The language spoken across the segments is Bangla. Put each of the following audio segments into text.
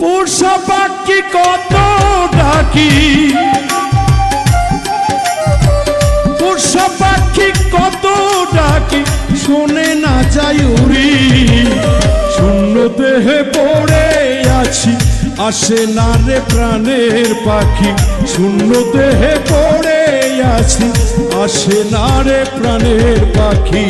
পোষা পাখি কত ডাকি? পোষা পাখি কত ডাকি? শোনে না যাই উড়ি। শূন্য দেহে পড়ে আছি, আসে না রে প্রাণের পাখি। শূন্য দেহে পড়ে আছি, আসে না রে প্রাণের পাখি।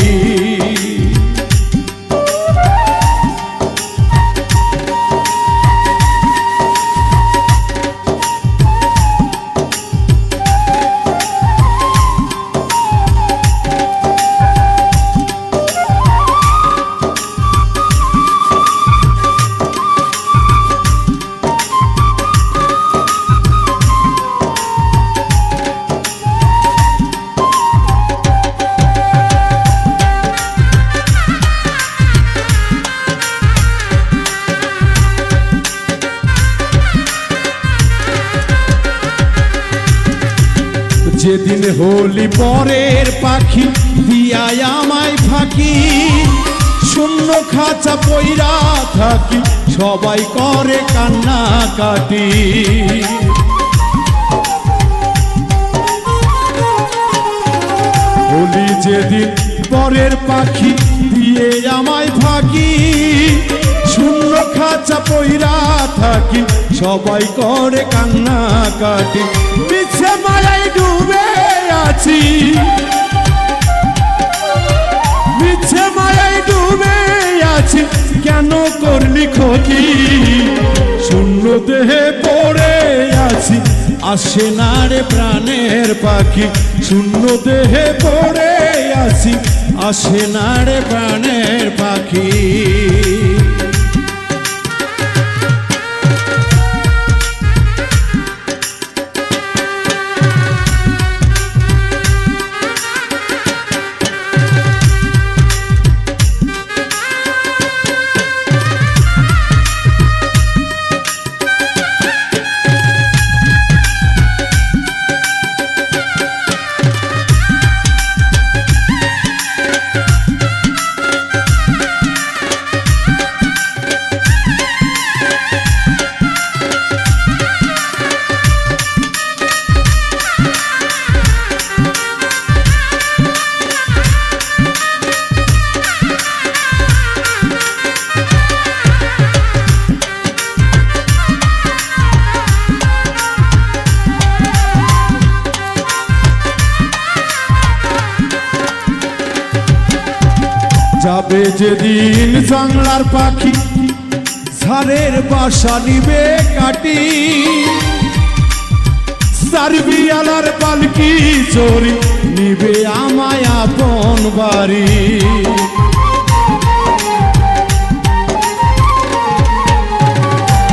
যেদিন হোলি পরের পাখি দিয়ায় আমায় ফাঁকি। শূন্য খাঁচা পইরা থাকি, সবাই করে কান্না কাটি। হলি যেদিন পরের পাখি দিয়ে আমায় ফাঁকি, শূন্য খাঁচা পইরা থাকি সবাই করে কান্না কাটি, মিছে মায়াই ডুবে আছি। মিছে মায়াই ডুবে আছি, কেন করলি ক্ষতি? শূন্য দেহে পড়ে আছি, আসে না রে প্রাণের পাখি। শূন্য দেহে পড়ে আছি, আসে না রে প্রাণের পাখি। যাবে যেদিন বাংলার পাখি, ঝাড়ের বাসা নিবে কাটি। সার্বিয়ালার পালকি চোরি নিবে আমায় আপন বাড়ি।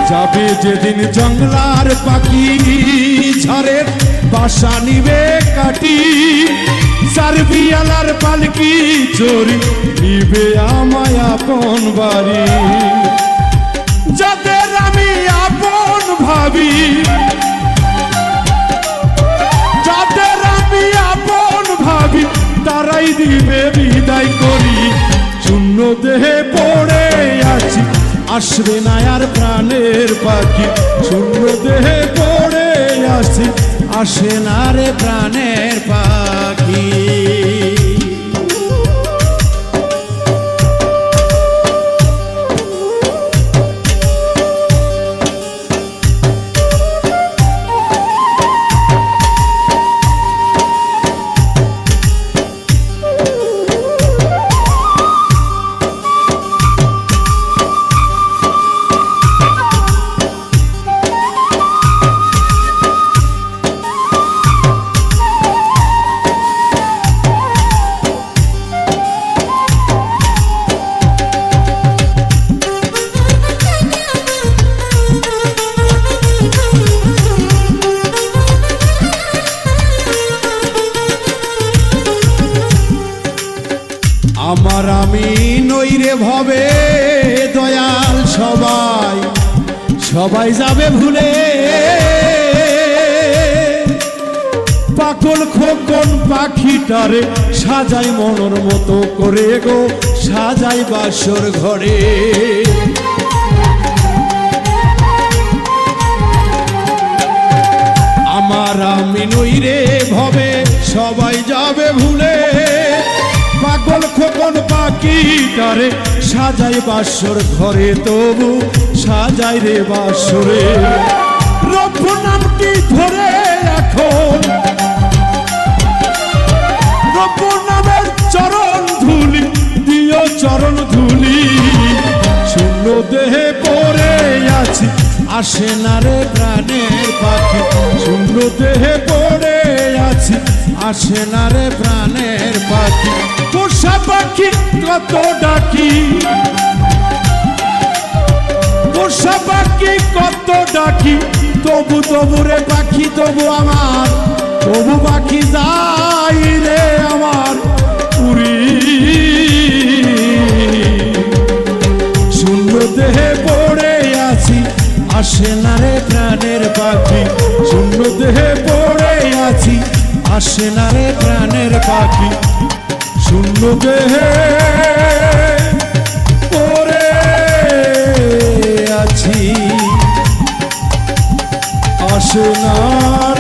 যাবে যেদিন জঙ্গলার পাখি, ঝড়ের বাসা নিবে কাটি। সার্বিয়ালার পালকি চোরি, নিবে আমায় আপন বাড়ি। যাদের আমি আপন ভাবি, যাদের আমি আপন ভাবি, তারাই দিবে বিদায় করি। শূন্য দেহে পড়ে আছি, আসবে না আর প্রাণের পাখি। শূন্য দেহে পড়ে আছি, আসে না রে প্রাণের পাখি আমার আমি নইরে ভবে, দয়াল সবাই। সবাই যাবে ভুলে। পাকল খোকন পাখিটারে সাজাই মনর মতো করে গো, সাজাই বাসর ঘরে। আমার আমি নইরে ভবে, সবাই যাবে ভুলে। পাগল খোকন পাখিটারে সাজাই বাসর ঘরে, তবু সাজাই রে বাসরে। রব্য নামটি ধরে এখন? রব্য নামের চরণ ধুলি, দিও চরণ ধুলি। শূন্য দেহে পড়ে আছি, আসে না রে প্রাণের পাখি। শূন্য দেহে আছি আসে না রে প্রাণের পাখি। পোষা পাখি কত ডাকি। পোষা পাখি কত ডাকি। তবু তবু রে পাখি, তবু আমার। তবু পাখি যাই রে আমার উড়ি। শূন্য দেহে পড়ে আছি, আসে না রে প্রাণের পাখি। আসে না রে প্রাণের পাখি। শূন্য দেহে। পরে আছি। আসে না